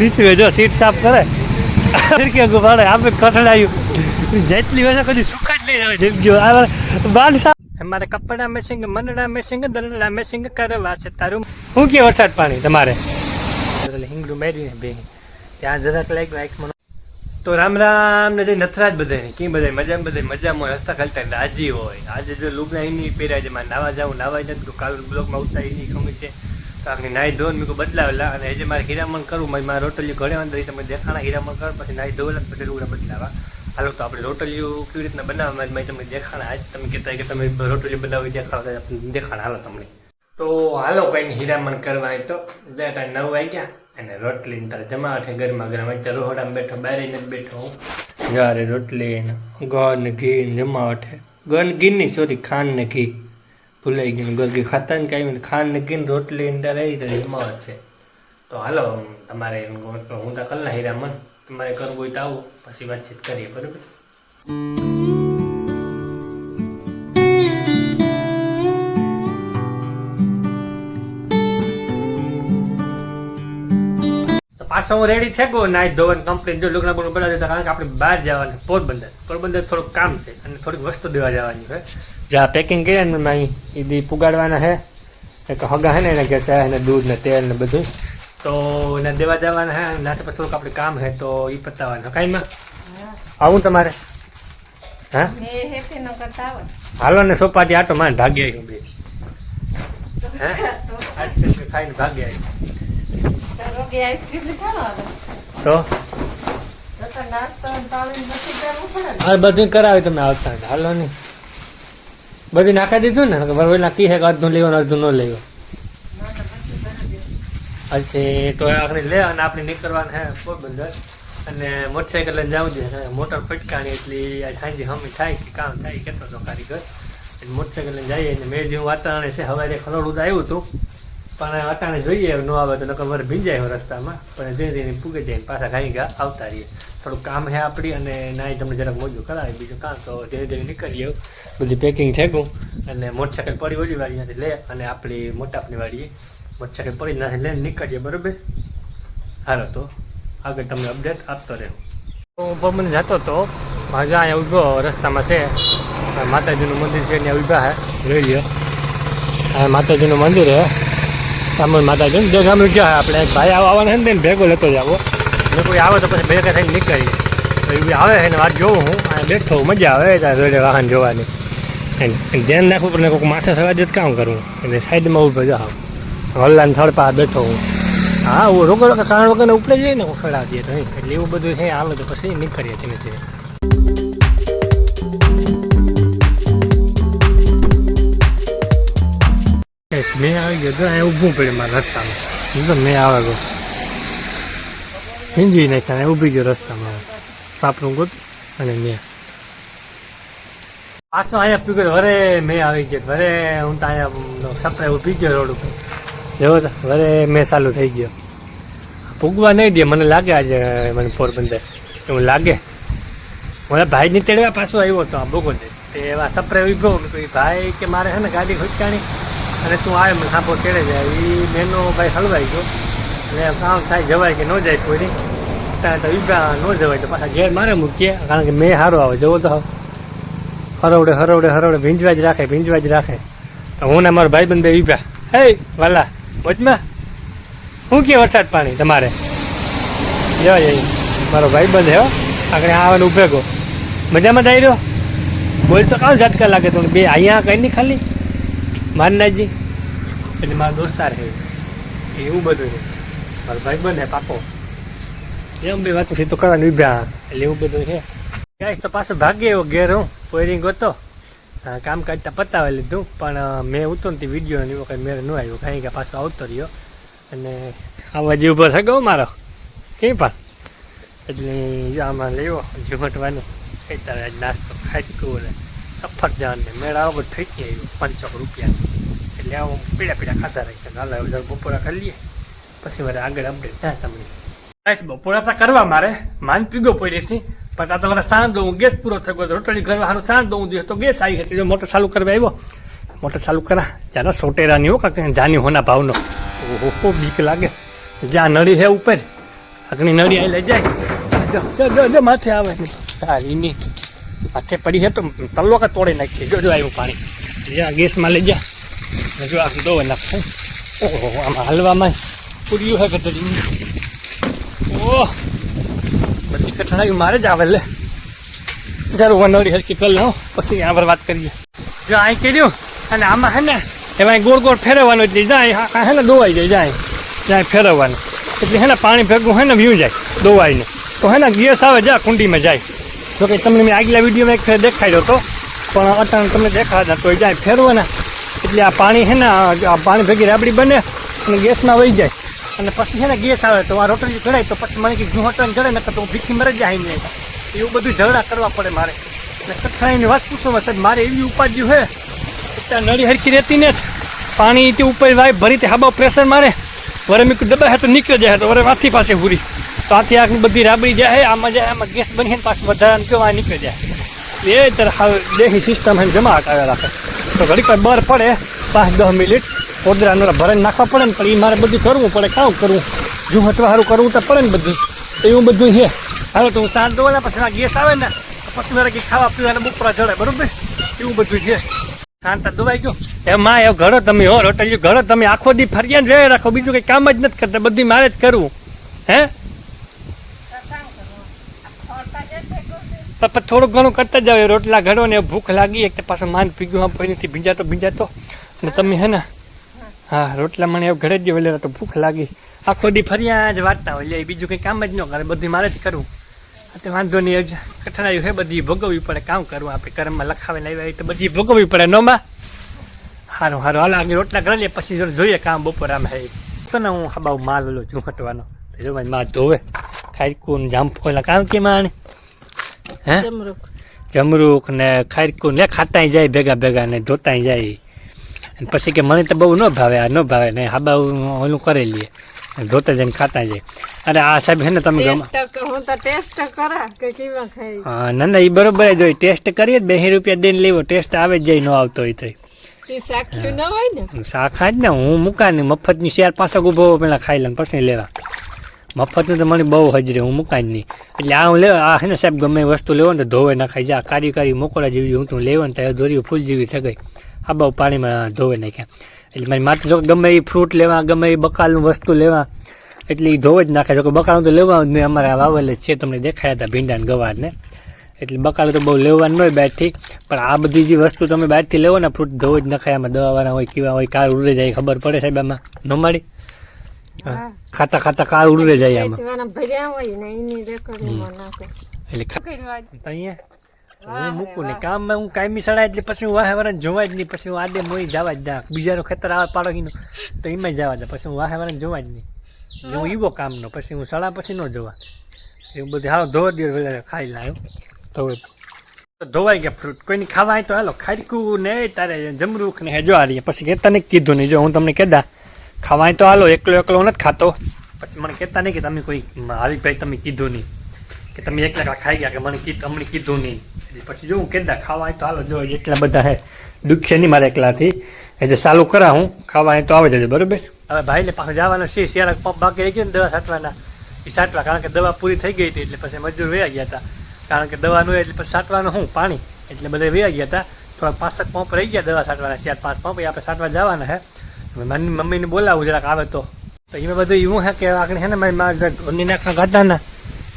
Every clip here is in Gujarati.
નીચે જો સીટ સાફ કરે. ફિરકે ગુબાડે આપણે કઠડાયું જેટલી વખત કદી સુખ જ નહીં આવે જેમ જો આ બાલ સાફ મારે કપડા મેસિંગ મનડા મેસિંગ દલડા મેસિંગ કરવા છે. તારું શું કે વરસાદ પાણી તમારે? હિંગડું મેરીને બે. ત્યાં જરાક લાગ્યું આંખ મને તો રામ રામ ને જે નથરાજ બધાય કેમ બધા મજામાં? બધાય મજામાં હોય હસતા ખાલતા રાજી હોય. આજે જો લુગડા એની પહેર્યા છે મારે નાવા જાવું નાવા જ નથી કાલ બ્લોકમાં ઉઠતા એની ખમી છે. તો નાઈ ધોન મેં બદલાવેલા અને હજી મારે હીરામણ કરવું મારી મારે રોટલીઓ ઘરે અંદર તમે દેખાણા હીરામણ કરો, પછી નાહી ધોવેલા પછી રૂડા બદલાવા. હાલો તો આપણે રોટલીઓ કેવી રીતના બનાવવા મારી તમને દેખાણા આજ તમે કહેતા કે તમે રોટલી બનાવી દેખાડો આપણે દેખાણા હાલો તમને. તો હાલો કઈ હીરામણ કરવા તો તો ટાઈમ નવ વાગ્યા અને રોટલી તારે તારે જમાવટ ગરમા ગરમ અત્યારે રોહડામાં બેઠો, બારે નથી બેઠો જ્યારે રોટલી ને ને ઘી ને જમાવટ હે ને ઘી નહીં સોરી, ખાંડ ને ઘી. ભૂલાઈ ગયું. ગરગી ખાતા ને કાંઈ ખાંડ ને રોટલી અંદર આવી તો હિમાવત છે તો હાલો તમારે હું તો કલ્લા હીરામણ તમારે કરવું હોય તો આવું. પછી વાતચીત કરીએ, બરાબર? પાછો હું રેડી થઈ ગયો નાઈ ધોવાની કમ્પ્લેન જો લુગડા બોલું દેતા, કારણ કે આપણે બહાર જવાનું પોરબંદર. પોરબંદર થોડુંક કામ છે અને થોડીક વસ્તુ દેવા જવાની છે જ્યાં પેકિંગ કર્યા ને માઈ એ દી પુગાડવાના છે એક હગા છે ને એને ઘેસે એને દૂધ ને તેલ ને બધું તો એને દેવા જવાના હે ના તો પછી થોડુંક આપણે કામ છે તો એ પતાવવાનું. કાંઈમાં આવું તમારે? હા. હાલો ને સોપાટી આટો માન ભાગી આવ્યું બે. હે? આઈસ્ક્રીમ ખાઈને ભાગી આવ્યું તો બધું કરવું. આ તમે આવતા. હાલો ને. બધું નાખી દીધું ને? બરાબર એના કી હે કે અડધું લેવાનું અડધું ન લેવું. પછી તો આપણે લે અને આપણે નીકળવાનું હે પોરબંદર. અને મોટરસાઇકલ લઈને જવું છે મોટર ફટકાણી એટલે સાંજે હમી થાય કે કામ થાય કેટલો તો કારીગર. મોટરસાઇકલ લઈને જઈએ અને મેં જેવું વાતાવરણ છે હવારે ખલોડું આવ્યું હતું. પણ અટાણે જોઈએ ન આવે તો નકર ભીંજાય રસ્તામાં. પણ ધીરે ધીરે પૂગે જાય પાછા ખાઈ ગયા આવતા રહીએ. થોડું કામ છે આપણી અને નાઈ તમને જરાક મોજું કરાવે, બીજું કામ તો ધીરે ધીરે નીકળીએ બધી પેકિંગ થઈ ગયું અને મોટરસાઇકલ પડી ઓલી ત્યાંથી લે અને આપણી મોટાપની વાળીએ. મોટરસાઇકલ પડી ત્યાંથી લઈને નીકળીએ, બરોબર? હાલો તો આગળ તમને અપડેટ આપતો રહ્યો હું મને જતો હતો ભાજા અહીંયા ઊભો રસ્તામાં છે. માતાજીનું મંદિર છે ત્યાં ઊભા હે. જોઈ લ્યો. માતાજીનું મંદિર હે. સામે માતાજી જે ગામડું ક્યાં આપણે ભાઈ આવવાના છે ને ભેગો લેતો જાવો. ને કોઈ આવે તો પછી ભેગા થઈને નીકળીએ. તો આવે છે વાત જોઉં હું. આ બેઠો મજા આવે ત્યાં જોડે વાહન જોવાની. એને ધ્યાન રાખવું પડે કોઈક માથે સવા જ કામ કરવું. એટલે સાઈડમાં ઊભો જાવ હલ્લાને થડ પા બેઠો હું. હા હું રોકો રોકો, કારણ વગરને ઉપડે જઈએ ને ખડા દઈએ તો એટલે એવું બધું છે, હાલો તો પછી નીકળીએ ધીમે ધીમે. બસ મેં આવી ગયો. તો અહીંયા ઊભું પડે મારા રસ્તામાં. તો મેં આવે ગયો. હિંજી નાખ્યા ને ઊભી ગયો રસ્તામાં. સાપનું ગોત અને મેં. પાછો અહીંયા પીગો વરે મેં આવી ગયો. વરે હું તો અહીંયા સપરે ઊભી ગયો રોડ ઉપર. જેવો વરે મેં ચાલુ થઈ ગયો. પૂગવા નહીં દે. મને લાગે આજે મને પોરબંદર. એવું લાગે. મને ભાઈની તેડવા પાછો આવ્યો હતો આ બોગો તે એવા સપ્રે ઊભો ભાઈ કે મારે છે ને ગાડી ખુચકાણી અને તું આવે મને સાપો કેળે જાય. એ બેનો ભાઈ હલવાઈ ગયો. એટલે કામ થાય, જવાય કે ન જાય કોઈ ત્યાં તો ઈબા ન જવાય, તો પાછા ઘેર મારે મૂકીએ. કારણ કે મેં સારો આવે જવો તો. હરવડે હરવડે હરવડે ભીંજવા જ રાખે, ભીંજવા જ રાખે. તો હું ને મારો ભાઈબંધ બે ઈબા હે, વાલા, વચમાં? શું કે વરસાદ પાણી તમારે? જવા જઈ મારો ભાઈબંધ હે આગળ આવવાનું ઉભે ગો મજામાં જઈ રહ્યો? બોલ તો કામ ઝટકા લાગે તો બે અહીંયા કઈ નહીં ખાલી? મારનાજી એટલે મારો દોસ્તાર છે. એવું બધું છે. મારો ભાઈ હે પાકો. એમ બે વાતો તો કરવાની ઉભ્યા એટલે એવું બધું છે. ગાઈશ તો પાછો ભાગ્ય એવો ઘેર હું. પોયરિંગ હતો. કામ કાઢતા પતાવી લીધું. પણ મેં ઉતો નથી વીડિયો એવો કંઈ મેળ ન આવ્યો. કાંઈ કે પાછો આવતો રહ્યો. અને આવા જે ઊભો થઈ ગયો મારો. કંઈ પણ? એટલે આમાં લેવો, ઝુમટવાનું. ખાઈ તારે નાસ્તો. ખાઈ ને સફરજન મેળા બધું ફેંકી ગયા પાંચસો રૂપિયા. એટલે આવું પીડા પીડા ખાતા રાખ્યા હાલ, હવે બપોરા કરી લઈએ. પછી મારે આગળ અપડેટ થાય તમને. બપોરા તો કરવા મારે. માન પીગો પડેથી પણ આ તમારે સાંજ દઉં ગેસ પૂરો થયો રોટલી કરવા સારું સાંજ દઉં જોઈએ તો ગેસ આવી હતી. મોટર ચાલુ કરવા આવ્યો. મોટર ચાલુ કરા. જાનો સોટેરાની હો કાંક જાની હોના ભાવનો. ઓહો, બીક લાગે. જ્યાં નળી હે ઉપર. આગની નળી આવી લઈ જાય. માથે આવે. તારી એની માથે પડી છે તો તલ્લો કા તોડી નાખીએ જો જો આવ્યું પાણી. જ્યાં ગેસમાં લઈ જા. જો આમ દો નાખું. ઓહો આમાં હલવામાં પૂર્યું હે કચડી ઓહ. બધી કઠણાઈ મારે જ આવે લે જરૂર વનોડી હરકી કરી લઉં. પછી આગળ વાત કરીએ. જો અહીં કર્યું. અને આમાં હે ને એમાં ગોળ ગોળ ફેરવવાનું એટલે જાય આ હે ને દોવાઈ જાય જાય. જાય ફેરવવાનું. એટલે હે ને પાણી ભેગું હે ને વ્યૂ જાય દોવાઈને. તો હે ને ગેસ આવે જા કુંડીમાં જાય. જો કે તમને મેં આગલા વિડીયોમાં એક ફેર દેખાડ્યો હતો, પણ અત્યારે તમને દેખાતા તો જાય ફેરવાના એટલે આ પાણી છે ને, આ પાણી ભેગી રાબડી બને અને ગેસમાં વહી જાય. અને પછી છે ને ગેસ આવે તો આ રોટલી ચડાય તો પછી મને કે ઘૂંટણ ચડે ને તો ભીખી મરે જાય ને એવું બધું ઝઘડા કરવા પડે મારે. અને કઠણાઈની વાત પૂછો માં સાહેબ, મારે એવી ઉપાધિ છે ત્યાં નળી હરકી રહેતી ને પાણી ઉપર વાય ભરી તે હાબા પ્રેશર મારે. વરે મીક દબાય તો નીકળી જાય, તો વરે માથી પાસે પૂરી તો આથી આખી બધી રાબડી જાય આમાં જાય આમાં ગેસ બની પાછું વધારે કેવા નીકળી જાય. એ તરફ દેહી સિસ્ટમ એમ જમા કરે રાખે. તો ઘડીક બર પડે, પાંચ દસ મિનિટ પોદરાનો ભરાઈને નાખવા પડે ને, પણ એ મારે બધું કરવું પડે, કામ કરવું. જો હટવા સારું કરવું તો પડે ને બધું. તો એવું બધું છે. હાલો તો હું શાંત દોવાના પછી ગેસ આવે ને, પછી મારે કંઈ ખાવા પીવાના બપોરા જડે, બરોબર? એવું બધું છે. શાંત દુવાઈ ગયો. એ માં, એ ઘડો તમે હો રોટલી ઘડો, તમે આખો દી ફરિયાદ રહે રાખો, બીજું કંઈ કામ જ નથી કરતા, બધી મારે જ કરવું. હે તો કામ કરવું. આ ખોરતા જશે કોઈ. પણ થોડું ઘણું કરતા જાવ રોટલા ઘડો ને ભૂખ લાગી એક પાછું પાછો માંડ પીગું આમ નથી ભીંજાતો ભીંજાતો. અને તમે હે ને, હા, રોટલા મને એવું ઘડે જ એટલે તો ભૂખ લાગી. આખો દી ફર્યા જ વાટતા હોય, લે, બીજું કંઈ કામ જ ન કરે બધું મારે જ કરવું. તે વાંધો નહીં જ કઠણાયું છે બધી, ભોગવવી પડે, કામ કરવું, આપણે કર્મમાં લખાવીને આવ્યા હોય તો બધી ભોગવવી પડે નોમાં સારું સારું હાલ આગળ રોટલા કરી લઈએ પછી જોઈએ કામ બપોર આમ હે. તો ને હું હબાવ માલ ઓલો ઝુંખટવાનો. તો જો મારી માં ધોવે. ખાઈકું જામ ફોલા કામ કે માણે. હે? જમરૂખ. ને ખારકું ને ખાતાય જાય ભેગા ભેગા ને ધોતાય જાય. અને પછી કે મને તો બહુ ન ભાવે આ ન ભાવે ને હાબા ઓલું કરી લઈએ ધોતા જઈને ખાતા જાય. અરે આ સાહેબ છે ને તમે ગમ ટેસ્ટ કર- હું હા, ના ના એ બરોબર જ હોય. ટેસ્ટ કરીએ બે રૂપિયા દઈને લેવો. ટેસ્ટ આવે જ જાય ન આવતો હોય તો. શાખા જ ને હું. મૂકા ને મફતની શેર પાસે ઊભો પેલા ખાઈ લઉં પછી લેવા. મફતનું તો મને બહુ હાજરી, હું મુકાય નહીં. એટલે આ હું લે, આ છે ને સાહેબ ગમે વસ્તુ લેવો ને તો ધોવે નાખાય, જા, કારી કારી મોકળા જેવી હું તું લેવો ને ત્યાં દોરી ફૂલ જેવી થઈ ગઈ. આ બહુ પાણીમાં ધોવે નાખ્યા. એટલે મારી માતા જો ગમે એ ફ્રૂટ લેવા, ગમે એ બકાલનું વસ્તુ લેવા, એટલે એ ધોવે જ નાખે. જો કે તો લેવા જ નહીં, અમારે વાવેલ છે, તમને દેખાયા હતા ભીંડા ને ગવાર એટલે બકાલું તો બહુ લેવાનું હોય બહારથી, પણ આ બધી જે વસ્તુ તમે બહારથી લેવો ને ફ્રૂટ ધોવે જ નખાય. આમાં દવાવાળા હોય, કેવા હોય કાર ઉડે જાય, ખબર પડે સાહેબ આમાં. ન મળી? હા. ખાતા ખાતા કાર ઉડે જાય આમાં. ભર્યા હોય ને એની રેકર્ડમાં નાખે. એટલે અહીંયા? હું મૂકું ને કામમાં હું કાયમી સડાય એટલે પછી હું વાહે વરણ જોવા જ નહીં પછી હું આડે મોઈ જવા જ દા બીજાનું ખેતર આવે પાડોશીનું તો એમાં જવા દે પછી હું વાહે વરણ જોવા જ નહીં. હું ઈવો કામનો પછી હું સડા પછી ન જોવા. એવું બધું હાવ ધોવા દિવસ વેલા ખાઈ લાયો. તો ધોવાય ધોવાઈ ગયા ફ્રૂટ કોઈની ખાવા હોય તો હાલો ખાડકું ને તારે જમરૂખ ને જો આ પછી કહેતા ને કીધું નહીં જો હું તમને કહેતા ખાવા હોય તો હાલો, એકલો એકલો નથી ખાતો. પછી મને કહેતા નહીં કે તમે કોઈ આવી ભાઈ તમે કીધું નહીં. કે તમે એકલા ખાઈ ગયા કે મને કીધું કીધું નહીં. પછી જો હું કહેતા, ખાવાય તો હાલો, જો એટલા બધા હે, દુઃખ નહીં મારે એકલાથી. એટલે ચાલુ કરા હું, ખાવાય તો આવે જજો, બરોબર? હવે ભાઈને પાછું જવાના છે, શિયાળા પંપ બાકી રહી ગયો ને દવા છાંટવાના. એ સાટવા કારણ કે દવા પૂરી થઈ ગઈ હતી, એટલે પછી મજૂર વયા ગયા હતા. કારણ કે દવાનું એટલે પછી સાટવાનું શું? પાણી. એટલે બધા વયા ગયા હતા. થોડાક પાંચ સાત પંપ રહી ગયા દવા છાંટવાના, ચાર પાંચ પંપ આપણે સાટવા જવાના હે. મારી મમ્મીને બોલાવું જરાક આવે તો. એમાં બધું એવું હે કે આપણે હે ને મારી માં ઘરની નાખા ગાતા ને,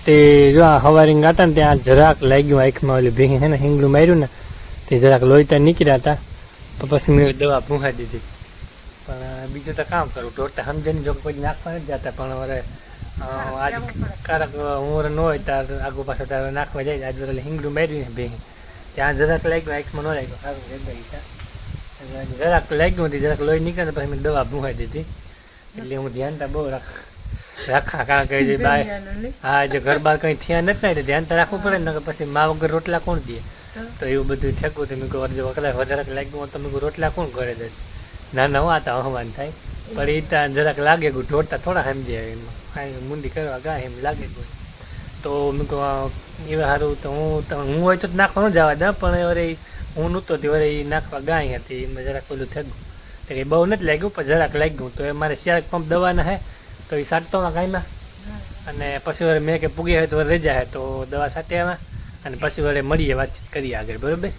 તે જો આ હવારી ગાતા ને ત્યાં જરાક લાગ્યું આંખમાં ઓલી ભીંગ હે ને હિંગલું માર્યું ને, તે જરાક લોહીતા નીકળ્યા હતા. તો પછી મેં દવા ભૂંહાઈ દીધી. પણ બીજું તો કામ કરું. ઢોરતા સમજે જો કોઈ નાખવા નથી જતા પણ હવે આજ કારક ઉંમર ન હોય તાર આગુ પાછળ તારે નાખવા જાય, આજ હિંગડું માર્યું ને ભેગી ત્યાં જરાક લાગ્યું, આંખમાં ન લાગ્યું. સારું એટલે જરાક લાગ્યું હતી જરાક લોહી નીકળે પછી મેં દવા ભૂંહાઈ દીધી. એટલે હું ધ્યાન તો બહુ રાખ રાખા, કારણ કે જે બાય હા, જે ઘર બાર કંઈ થયા નથી ને ધ્યાન તો રાખવું પડે ને પછી મા વગર રોટલા કોણ દે? તો એવું બધું થેકું તો મેં કહું કદાચ વધારે લાગ્યું હોત તો મેં રોટલા કોણ કરે દે? ના ના હું આ તો હવાન થાય. પણ એ ત્યાં જરાક લાગે ગયું ઢોળતા થોડા સમજે એમાં. કાંઈ મુંડી કરવા ગા એમ લાગે ગયું તો મેં કહું એવા સારું તો હું હું હોય તો નાખવાનું જવા દે પણ વરે હું નહોતો તે વરે એ નાખવા ગાય હતી, એમાં જરાક પેલું ગયું. તો એ બહુ નથી લાગ્યું, પણ જરાક લાગ્યું તો એ મારે શિયાળક પંપ દવાના હે, તો એ સાટતોમાં ગાયમાં અને પછી વળે મેં કે પૂગી હોય તો વળી રજા હે, તો દવા આવ્યા અને પછી વળે મળીએ વાતચીત કરીએ આગળ, બરોબર?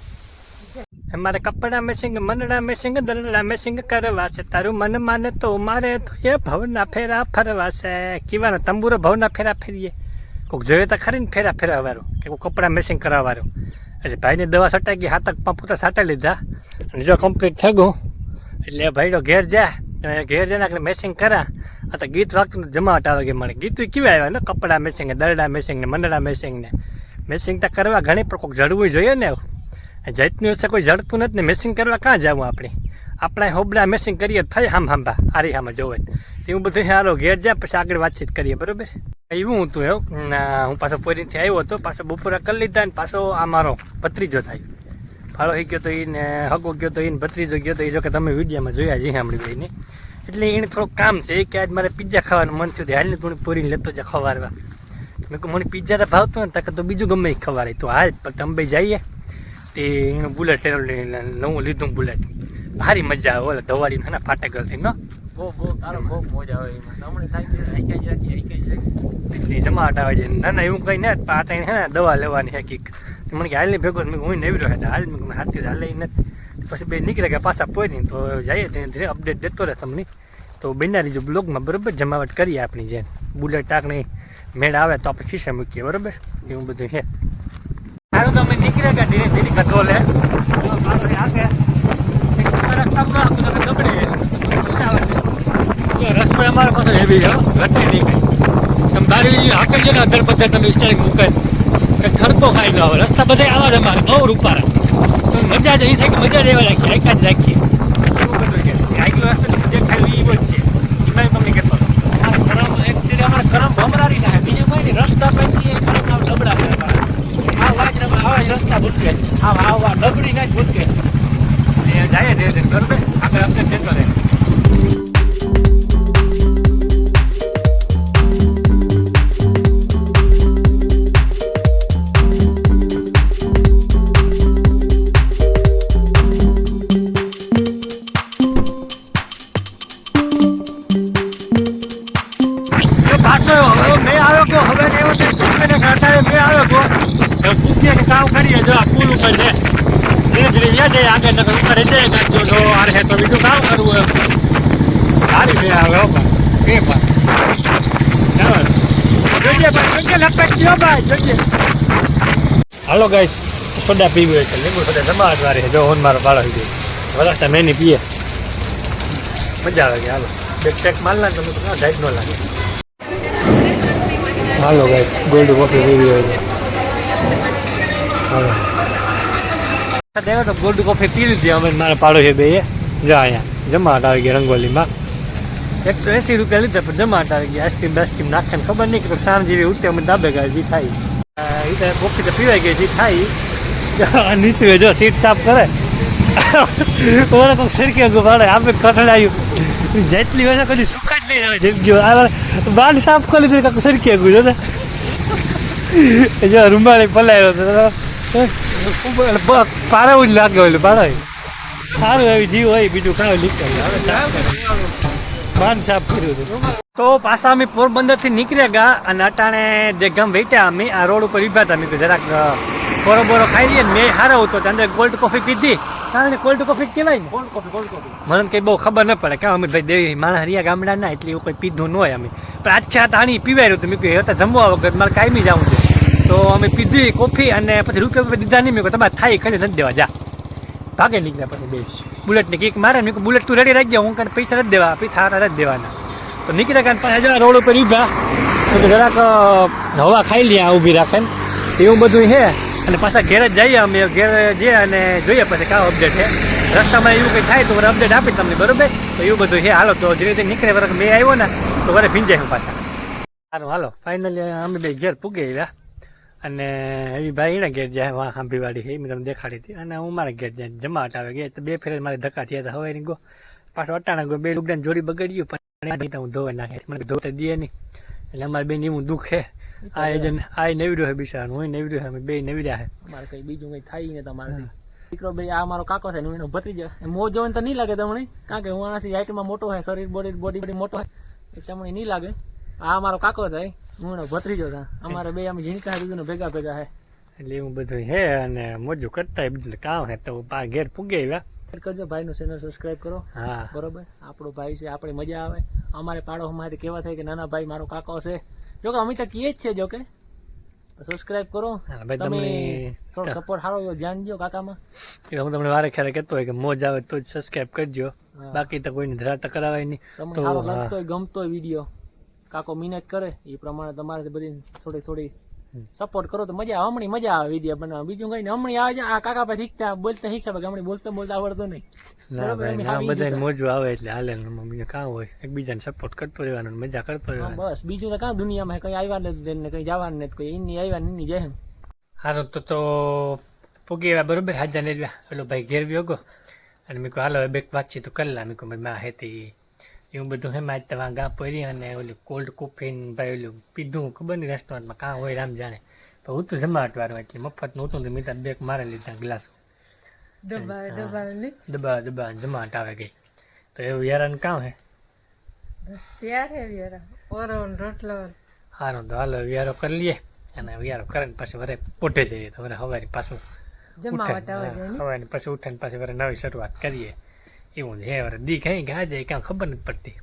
અમારે કપડા મેસિંગ મનડા મેસિંગ દલડા મેસિંગ કરવા છે. તારું મન માને તો મારે તો એ ભવના ફેરા ફરવા છે. કીવાના તંબુરો ભવના ફેરા ફેરીએ. કોઈક જોઈએ તો ખરી ને ફેરા ફેરવા વાળો કે કપડા મેસિંગ કરવા વાળો એટલે ભાઈને દવા ગઈ, હાથક પંપ તો સાટા લીધા. અને જો કમ્પ્લીટ થઈ ગયું. એટલે ભાઈનો ઘેર જા અને ઘેર જઈને આપણે મેસિંગ કરા. આ તો ગીત વાગતું જમાવટ આવે કે મને. ગીત કેવા આવ્યા ને કપડા મેસિંગ ને, દરડા મેસિંગ ને, મંડળા મેસિંગ ને. મેસિંગ તો કરવા ઘણી, પણ કોઈક જડવું જોઈએ ને. જૈતની હશે કોઈ જડતું નથી ને મેસિંગ કરવા ક્યાં જવું આપણે? આપણે હોબડા મેસિંગ કરીએ થઈ હામ હાંભા આરી હામાં જોવે. એવું બધું હાલો ઘેર જાય પછી આગળ વાતચીત કરીએ, બરોબર? એવું હતું એવું? હું પાછો પોરીથી આવ્યો હતો, પાછો બપોરા કરી લીધા ને પાછો આ મારો ભત્રીજો થાય. ફાળો એ ગયો તો એને હગો ગયો તો એને ભત્રીજો ગયો તો એ જો કે તમે વિડીયામાં જોયા જઈ સાંભળી ભાઈને એટલે એને થોડુંક કામ છે, એ કે આજ મારે પિઝા ખાવાનું મન થયું હાલને તું પૂરીને લેતો જા ખવારવા. મેં કહું મને પિઝા તો ભાવતો ને તક તો બીજું ગમે ખવારે. તો હાલ તમે જઈએ. તે એનું બુલેટ નવું લીધું બુલેટ ભારી મજા આવે ઓલા ધવાડીને હે ને ફાટેગલથી ન બહુ બહુ તારો બહુ મજા આવે એમાં. હમણાં થાય છે આઈકા જ આઈકા જ એટલી જમાટ આવે છે. ના ના એવું કંઈ ને હે ને દવા લેવાની હે કીક. મને કે હાલની ભેગો મેં હું નવી રહ્યો હાલ મેં હાથથી હાલ નથી. પછી બે નીકળે કે પાછા પોઈ તો જઈએ ધીરે ધીરે અપડેટ દેતો રહે તમને. તો બિના જો બ્લોગમાં બરાબર જમાવટ કરીએ આપણી જેમ. બુલેટ ટાકની મેળ આવે તો આપણે ખિસ્સે મૂકીએ બરોબર? એવું બધું છે. સારું તો અમે નીકળ્યા ધીરે ધીરે ગધો લે આગળ એક રસ્તામાં હતું તમે ગબડે મજા આવે છે અમારા પાસે હેવી છે હો, ઘટે નહીં કંઈ. તમે બારી હાકલ છે ને અધર પધર તમે સ્ટાઇલ મૂકે કે ખરતો ખાઈ ગયો રસ્તા બધે આવા જ અમારે બહુ રૂપારા પણ મજા જ એ થાય કે મજા જ એવા રાખીએ એકા જ રાખીએ એવું આગલો રસ્તો જે ખાલી એવો જ છે. એમાં તમને કહેતો એકચ્યુઅલી અમારે કરમ ભમરારી ના બીજું કોઈ નહીં. રસ્તા પછી કરમ ડબડા આ વાજ રમ- આવા જ રસ્તા ભૂટકે આમ આવા ડબડી ના જ ભૂટકે જાય ધીરે ધીરે બરોબર આપણે અપડેટ દેતો રહે પૂછીએ કે કામ કરીએ જો આ પુલ ઉપર છે. ધીરે યાદ જાય આગળ નકર ઉપર એટલે કાઢજો જો આ રહે તો બીજું કામ કરવું એમ સારી મેં હો ભાઈ એ ચાલો જોઈએ ભાઈ જોઈએ લપેટ ગયો ભાઈ જોઈએ હાલો ગાઈસ સોડા પીવું હોય છે, લીંબુ સોડા જમાવટ વારી છે. જો હોન મારો બાળો ગયો વરસતા મેની પીએ. મજા આવે કે હાલો. બે પેક માલ ના તમે તો ડાયટ ન લાગે. હાલો ગાઈસ ગોલ્ડ કોફી પીવી હોય તો તો ગોલ્ડ કોફી પી લીધી અમે ને મારા છે બે જો અહીંયા. જમાટ આવી ગયા રંગોલીમાં. એકસો એસી રૂપિયા લીધા પણ જમાટ આવી ગયા. આઈસ્ક્રીમ બાઈસ્ક્રીમ નાખે ખબર નહીં કે સાંજ જેવી ઉઠે અમે દાબે ગયા જે થાય. એ તો કોફી તો પીવાઈ ગઈ જે થાય. નીચે જો સીટ સાફ કરે. ઓલા કોઈક સરખી આગું પાડે આપણે કઠડાયું જેટલી વાર કદી સુખ જ નહીં આવે જિંદગી આ બાલ સાફ કરી દીધું કાંક સરખી આગું, જો ને. જો રૂમાળી પલાયો તો. બ- જ લાગે ઓલું પાડો સારું એવી જીવ હોય બીજું કાંઈ નીકળે બાન સાફ કર્યું હતું તો પાછા અમે પોરબંદરથી નીકળ્યા ગયા અને અટાણે જે ગામ વેટ્યા અમે આ રોડ ઉપર ઊભા હતા મેં જરાક બોરો બોરો ખાઈ લઈએ ને મેં હારો હતો તો અંદર કોલ્ડ કોફી પીધી. કારણ કોલ્ડ કોફી કહેવાય ને? કોલ્ડ કોફી કોલ્ડ કોફી મને કંઈ બહુ ખબર ન પડે. કે અમે ભાઈ દેવી માણસ હરિયા ગામડા ના એટલે એવું કંઈ પીધું ન હોય અમે. પણ આજ ખ્યાત આણી પીવાયું હતું? મેં કહ્યું હતા જમવા વગર મારે કાયમી જવું છે. તો અમે પીધી કોફી અને પછી રૂપિયા રૂપિયા દીધા નહીં. મેં તમારે થાય કરી નથી દેવા, જા. ભાગે નીકળ્યા પછી બે. બુલેટને કીક મારે મેં બુલેટ તું રેડી રાખજે, હું કાંઈ પૈસા નથી દેવા. પછી થારા નથી દેવાના. તો નીકળ્યા કાંઈ પાછા હજાર રોડ ઉપર ઊભા. તો જરાક હવા ખાઈ લે ઊભી રાખે એવું બધું છે અને પાછા ઘેર જ જઈએ અમે, ઘેર જઈએ અને જોઈએ પછી કાં અપડેટ છે રસ્તામાં એવું કંઈ થાય તો વરે અપડેટ આપી તમને, બરોબર? તો એવું બધું છે હાલો, તો ધીરે ધીરે નીકળે વરખ મેં આવ્યો ને, તો વરે ભીંજાય હું પાછા. સારું હાલો ફાઇનલી અમે બે ઘેર પૂગી આવ્યા. અને એવી ભાઈ એના ઘેર જાય વાહ આંબીવાડી છે એ મેં તમને દેખાડી હતી. અને હું મારા ઘેર જાય જમાટ આવે ગયા તો બે ફેર મારે ધક્કા થયા હતા. હવે ગો પાછો અટાણા ગયો બે લુગડાની જોડી બગડ્યું પણ એ હું ધોવા નાખે. મને ધોતા દે નહીં. એટલે અમારે બેન એવું દુઃખ છે. આ એજન આ નવીડ્યો છે બિચારાનું હું નવીડ્યો છે અમે બે નવીડ્યા છે. મારે કઈ બીજું કઈ થાય ને તમારે દીકરો ભાઈ આ મારો કાકો છે ને એનો ભત્રીજો મો જોઈને તો નહીં લાગે તમને? કારણ કે હું આનાથી હાઈટમાં મોટો હોય શરીર બોડી બોડી બોડી મોટો હોય એટલે મને નહીં લાગે. આ મારો કાકો થાય હું ભત્રીજો હતા અમારે બે અમે ઝીણકા દીધું ભેગા ભેગા હે એટલે એવું બધું હે અને મોજું કરતા બધું કામ હે તો પા ઘેર પૂગે કરજો ભાઈનું ચેનલ સબસ્ક્રાઇબ કરો. હા. બરોબર? આપણો ભાઈ છે આપણે મજા આવે. અમારે પાડો પાડોશમાંથી કેવા થાય કે નાના ભાઈ મારો કાકો છે. જો કે અમે તો કહીએ જ છે જો કે. સબસ્ક્રાઇબ કરો. તમે થોડો સપોર્ટ સારો ધ્યાન દો કાકામાં. એટલે હું તમને વારે ખેરે કહેતો હોય કે મોજ આવે તો જ સબસ્ક્રાઇબ કરજો. બાકી તો કોઈને ધરાતા કરાવાય નહીં. તમને સારો લાગતો હોય ગમતો હોય વીડિયો કાકો મહેનત કરે એ પ્રમાણે તમારે બધી થોડી થોડી સપોર્ટ કરો તો મજા હમણી મજા આવે વીડિયો બનાવવા. બીજું કઈ હમણાં આવે છે આ કાકા પાસે શીખતા બોલતા શીખ્યા બાકી હમણાં બોલતા બોલતા આવડતો નહીં. ભાઈ બધાને મોજું આવે એટલે હાલે હોય? એકબીજાને સપોર્ટ કરતો રહેવાનો મજા કરતો રહેવાનો. બસ. બીજું તો કાં દુનિયામાં કઈ આવ્યા નથી ને કઈ જવાનું નથી કોઈ એની આવ્યા એની જાય. હારું તો તો પૂગી આવ્યા બરોબર? હાજર ને પેલો ભાઈ ઘેર વ્યો અને મેં કહું હાલો બેક વાતચીત તો કરી લા. મેં કહું ભાઈ માં હેતી એવું બધું હે જ તમારા ગા પડી અને ઓલું કોલ્ડ કોફી ભાઈ ઓલું પીધું. ખબર નહીં રેસ્ટોરન્ટમાં કાં હોય રામ જાણે. પણ હું તો જમાટ વાળું એટલે મફતનું હતું મેં બેક મારે લીધા ગ્લાસ. દબા દબા જમાટ આવે ગઈ. તો એવું યારાન કાં હે? ત્યારે વ્યારા ઓરો રોટલો. સારું તો હાલો વ્યારો કરી લઈએ. અને વ્યારો કરીને પછી વરે પોટે જઈએ તો વરે હવારી પાછું જમાવટ આવે હવારી પછી ઉઠીને પાછી વરે નવી શરૂઆત કરીએ. એવું છે હવે દી કઈ ગા જાય ક્યાં ખબર નથી પડતી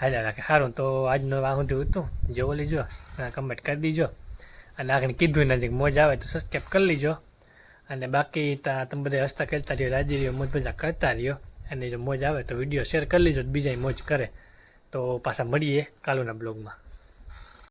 હાલ્યા રાખે સારું તો આજનો આ સુધી હતું જોવો લીજો કમેન્ટ કરી દીજો અને આગળ કીધું નથી મોજ આવે તો સબસ્ક્રાઈબ કરી લીજો અને બાકી ત્યાં તમે બધા હસતા ખેલતા રહ્યો રાજી રહ્યો મોજ મજા કરતા રહ્યો અને જો મોજ આવે તો વીડિયો શેર કરી લીજો બીજા મોજ કરે તો પાછા મળીએ કાલુના બ્લોગમાં